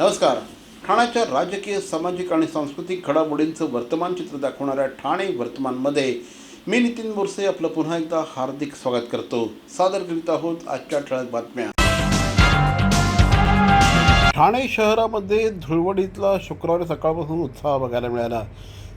नमस्कार. ठाण्याच्या राजकीय सामाजिक आणि सांस्कृतिक घडामोडींचं वर्तमान चित्र दाखवणाऱ्या ठाणे वर्तमानमध्ये मी नितीन बोरसे आपलं पुन्हा एकदा हार्दिक स्वागत करतो. सादर करीत आहोत आजच्या ठळक बातम्या. ठाणे शहरामध्ये धुळवडीतला शुक्रवारी सकाळपासून उत्साह बघायला मिळाला.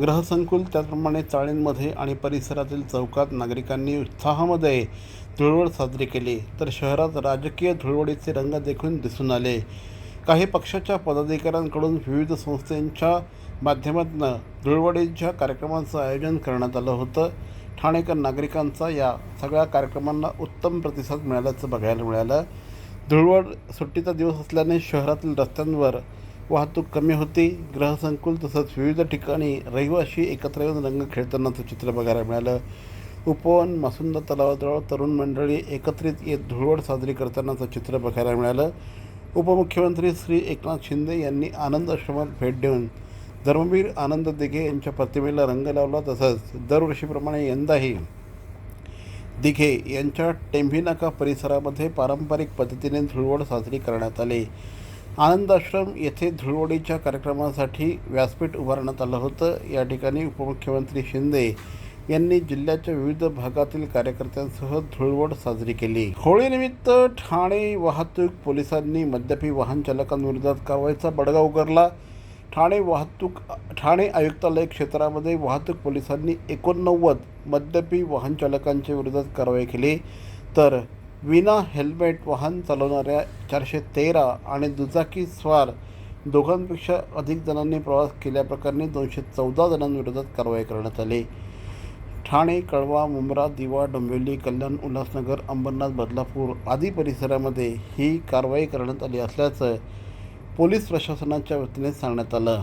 ग्रहसंकुल त्याचप्रमाणे चाळींमध्ये आणि परिसरातील चौकात नागरिकांनी उत्साहामध्ये धुळवड साजरी केली. तर शहरात राजकीय धुळवडीचे रंग देखून दिसून आले. काही पक्षाच्या पदाधिकाऱ्यांकडून विविध संस्थांच्या माध्यमातून धुळवडीच्या कार्यक्रमांचं आयोजन करण्यात आलं होतं. ठाणेकर नागरिकांचा या सगळ्या कार्यक्रमांना उत्तम प्रतिसाद मिळाल्याचं बघायला मिळालं. धुळवड सुट्टीचा दिवस असल्याने शहरातील रस्त्यांवर वाहतूक कमी होती. ग्रहसंकुल तसंच विविध ठिकाणी रहिवाशी एकत्र येऊन रंग खेळतानाचं चित्र बघायला मिळालं. उपवन मासुंदा तलावाजवळ तरुण मंडळी एकत्रित येत धुळवड साजरी करतानाचं चित्र बघायला मिळालं. उपमुख्यमंत्री श्री एकनाथ शिंदे यांनी आनंद आश्रमात भेट देऊन धर्मवीर आनंद दिघे यांच्या प्रतिमेला रंग लावला तसंच दरवर्षीप्रमाणे यंदाही दिघे यांच्या टेंभिनाका परिसरामध्ये पारंपरिक पद्धतीने धुळवड साजरी करण्यात आली. आनंद आश्रम येथे धुळवडीच्या कार्यक्रमासाठी व्यासपीठ उभारण्यात आलं होतं. या ठिकाणी उपमुख्यमंत्री शिंदे यांनी जिल्ह्याच्या विविध भागातील कार्यकर्त्यांसह धुळवड साजरी केली. होळीनिमित्त ठाणे वाहतूक पोलिसांनी मद्यपी वाहन चालकांविरोधात कारवाईचा बडगा उगारला. ठाणे वाहतूक ठाणे आयुक्तालय क्षेत्रामध्ये वाहतूक पोलिसांनी एकोणनव्वद मद्यपी वाहन चालकांच्या विरोधात कारवाई केली. तर विना हेल्मेट वाहन चालवणाऱ्या चारशे तेरा आणि दुचाकी स्वार दोघांपेक्षा अधिक जणांनी प्रवास केल्याप्रकरणी दोनशे चौदा जणांविरोधात कारवाई करण्यात आली. ठाणे कळवा मुंब्रा दिवा डोंबिवली कल्याण उल्हासनगर अंबरनाथ बदलापूर आदी परिसरामध्ये ही कारवाई करण्यात आली असल्याचं पोलीस प्रशासनाच्या वतीने सांगण्यात आलं.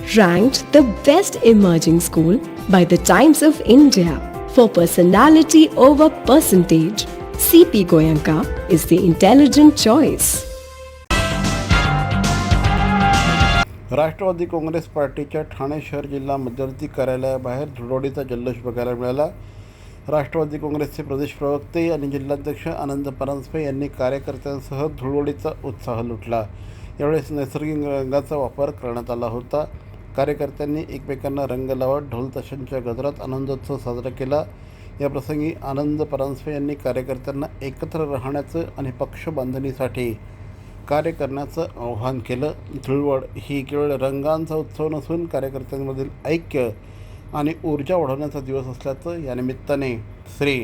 Ranked the best emerging school by the Times of India for personality over percentage. CP Goyanka is the intelligent choice. Rashtrawadi Congress पार्टीच्या ठाणे शहर जिल्हा मध्यवर्ती कार्यालयाबाहेर धुळवडीचा जल्लोष बघायला मिळाला राष्ट्रवादी काँग्रेसचे प्रदेश प्रवक्ते आणि जिल्हाध्यक्ष आनंद परांजपे यांनी कार्यकर्त्यांसह धुळवडीचा उत्साह लुटला यावेळेस नैसर्गिक रंगाचा वापर करण्यात आला होता कार्यकर्त्यांनी एकमेकांना रंग लावत ढोलताशांच्या गजरात आनंदोत्सव साजरा केला. याप्रसंगी आनंद परांजपे यांनी कार्यकर्त्यांना एकत्र राहण्याचं आणि पक्ष बांधणीसाठी कार्य करण्याचं आवाहन केलं. धुळवड ही केवळ रंगांचा उत्सव नसून कार्यकर्त्यांमधील ऐक्य आणि ऊर्जा वाढवण्याचा दिवस असल्याचं या निमित्ताने श्री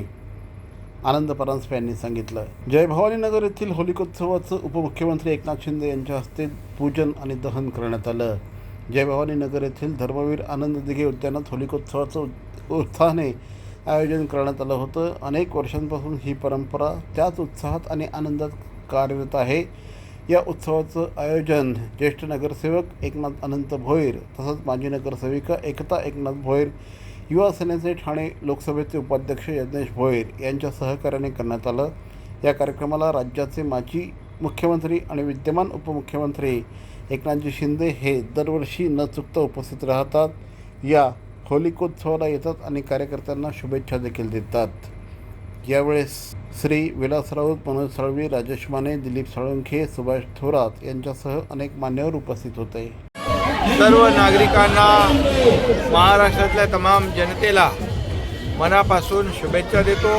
आनंद परांजपे यांनी सांगितलं. जय भवानी नगर येथील होलिकोत्सवाचं उपमुख्यमंत्री एकनाथ शिंदे यांच्या हस्ते पूजन आणि दहन करण्यात आलं. जय भवानी नगर येथील धर्मवीर आनंद दिघे उद्यानात होलिकोत्सवाचं उत्- उत्साहाने आयोजन करण्यात आलं होतं. अनेक वर्षांपासून ही परंपरा त्याच उत्साहात आणि आनंदात कार्यरत आहे. या उत्सवाचं आयोजन ज्येष्ठ नगरसेवक एकनाथ अनंत भोईर तसंच माजी नगरसेविका एकता एकनाथ भोईर युवा सेनेचे ठाणे लोकसभेचे उपाध्यक्ष यज्ञेश भोईर यांच्या सहकार्याने करण्यात आलं. या कार्यक्रमाला राज्याचे माजी मुख्यमंत्री आणि विद्यमान उपमुख्यमंत्री एकनाथजी शिंदे हे दरवर्षी न चुकता उपस्थित राहतात. या होलिकोत्सवाला येतात आणि कार्यकर्त्यांना शुभेच्छा देखील देतात. यावेळेस श्री विलास राऊत मनोज साळवी राजेश माने दिलीप साळुंखे सुभाष थोरात यांच्यासह अनेक मान्यवर उपस्थित होते. सर्व नागरिकांना महाराष्ट्रातल्या तमाम जनतेला मनापासून शुभेच्छा देतो.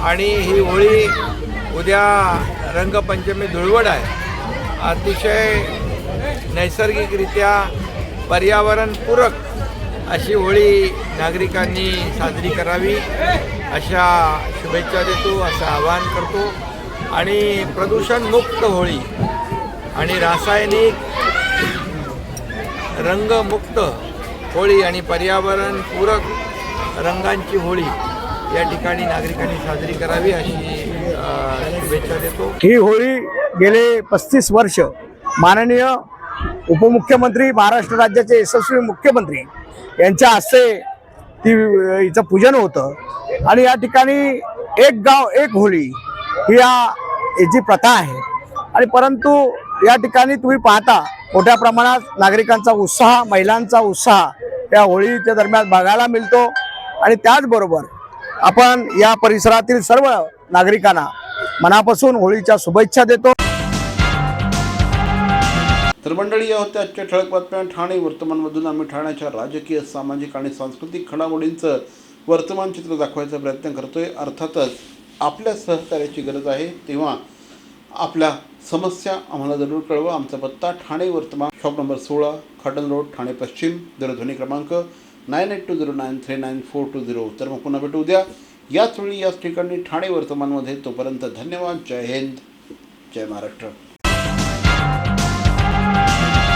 आणि ही होळी उद्या रंगपंचमी धुळवड आहे. अतिशय नैसर्गिकरित्या पर्यावरणपूरक अशी होळी नागरिकांनी साजरी करावी. अशा शुभेच्छा देतो असं आवाहन करतो. आणि प्रदूषणमुक्त होळी आणि रासायनिक रंगमुक्त होळी आणि पर्यावरणपूरक रंगांची होळी या ठिकाणी नागरिकांनी साजरी करावी अशी शुभेच्छा देतो ही होळी गेले पस्तीस वर्ष माननीय उपमुख्यमंत्री महाराष्ट्र राज्याचे यशस्वी मुख्यमंत्री यांच्या हस्ते ती हिचं पूजन होतं. आणि या ठिकाणी एक गाव एक होळी ही या याची प्रथा आहे. आणि परंतु या ठिकाणी तुम्ही पाहता मोठ्या प्रमाणात नागरिकांचा उत्साह महिलांचा उत्साह या होळीच्या दरम्यान बघायला मिळतो. आणि त्याचबरोबर आपण या परिसरातील सर्व नागरिकांना मनापासून होळीच्या शुभेच्छा देतो. तर मंडळी या होत्या आजच्या ठळक बातम्या. ठाणे वर्तमानमधून आम्ही ठाण्याच्या राजकीय सामाजिक आणि सांस्कृतिक घडामोडींचं वर्तमान चित्र दाखवायचा प्रयत्न करतोय. अर्थातच आपल्या सहकार्याची गरज आहे. तेव्हा आपल्या समस्या आम्हाला जरूर कळवा. आमचा पत्ता ठाणे वर्तमान. शॉप नंबर सोळा खाटन रोड ठाणे पश्चिम. दूरध्वनी क्रमांक nine eight two zero nine three nine four two zero. तर मग पुन्हा भेटू उद्या. याच वेळी याच ठिकाणी ठाणे वर्तमानमध्ये तोपर्यंत धन्यवाद. जय हिंद. जय महाराष्ट्र.